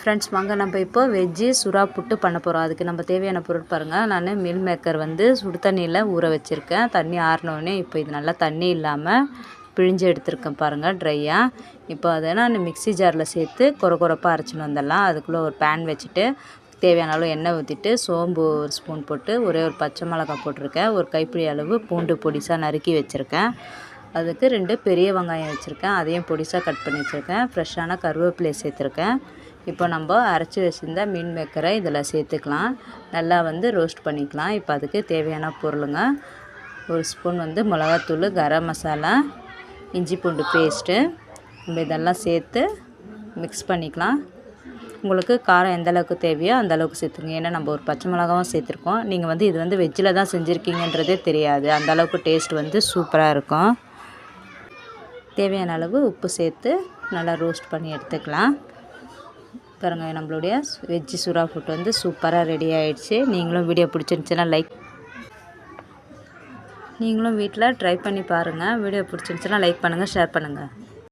Friends வாங்க நம்ம இப்போ வெஜ்ஜு சுறா புட்டு பண்ண போகிறோம் அதுக்கு நம்ம தேவையான பொருள் பாருங்கள் நான் மில் மேக்கர் வந்து சுடு தண்ணியில் ஊற வச்சுருக்கேன். தண்ணி ஆறினோடனே இப்போ இது நல்லா தண்ணி இல்லாமல் பிழிஞ்சு எடுத்திருக்கேன் பாருங்கள் ட்ரையாக இப்போ அதை நான் மிக்ஸி ஜாரில் சேர்த்து கொர கொரப்பாக அரைச்சின்னு வந்துடலாம். அதுக்குள்ளே ஒரு பேன் வச்சுட்டு தேவையான அளவு எண்ணெய் ஊற்றிட்டு சோம்பு ஒரு ஸ்பூன் போட்டு ஒரே ஒரு பச்சை மிளகாய் போட்டிருக்கேன். ஒரு கைப்பிடி அளவு பூண்டு பொடிசாக நறுக்கி வச்சுருக்கேன். அதுக்கு ரெண்டு பெரிய வெங்காயம் வச்சுருக்கேன். அதையும் பொடிசாக கட் பண்ணி வச்சுருக்கேன். ஃப்ரெஷ்ஷான கருவேப்பிலையை சேர்த்துருக்கேன். இப்போ நம்ம அரைச்சி வச்சுருந்த மீன் மேக்கரை இதில் சேர்த்துக்கலாம். நல்லா வந்து ரோஸ்ட் பண்ணிக்கலாம். இப்போ அதுக்கு தேவையான பொருளுங்க. ஒரு ஸ்பூன் வந்து மிளகாத்தூள் கரம் மசாலா இஞ்சி பூண்டு பேஸ்ட்டு நம்ம இதெல்லாம் சேர்த்து மிக்ஸ் பண்ணிக்கலாம். உங்களுக்கு காரம் எந்த அளவுக்கு தேவையோ அந்த அளவுக்கு சேர்த்துங்க. ஏன்னா நம்ம ஒரு பச்சை மிளகாவும் சேர்த்துருக்கோம். நீங்கள் வந்து இது வந்து வெஜ்ஜில் தான் செஞ்சுருக்கீங்கன்றதே தெரியாது. அந்த அளவுக்கு டேஸ்ட் வந்து சூப்பராக இருக்கும். தேவையான அளவு உப்பு சேர்த்து நல்லா ரோஸ்ட் பண்ணி எடுத்துக்கலாம். பாருங்க நம்மளுடைய வெஜ்ஜி சுறா ஃபுட் வந்து சூப்பராக ரெடி ஆகிடுச்சு நீங்களும் வீடியோ பிடிச்சிருந்துச்சுன்னா லைக் நீங்களும் வீட்டில் ட்ரை பண்ணி பாருங்கள் வீடியோ பிடிச்சிருந்துச்சுன்னா லைக் பண்ணுங்கள் ஷேர் பண்ணுங்கள்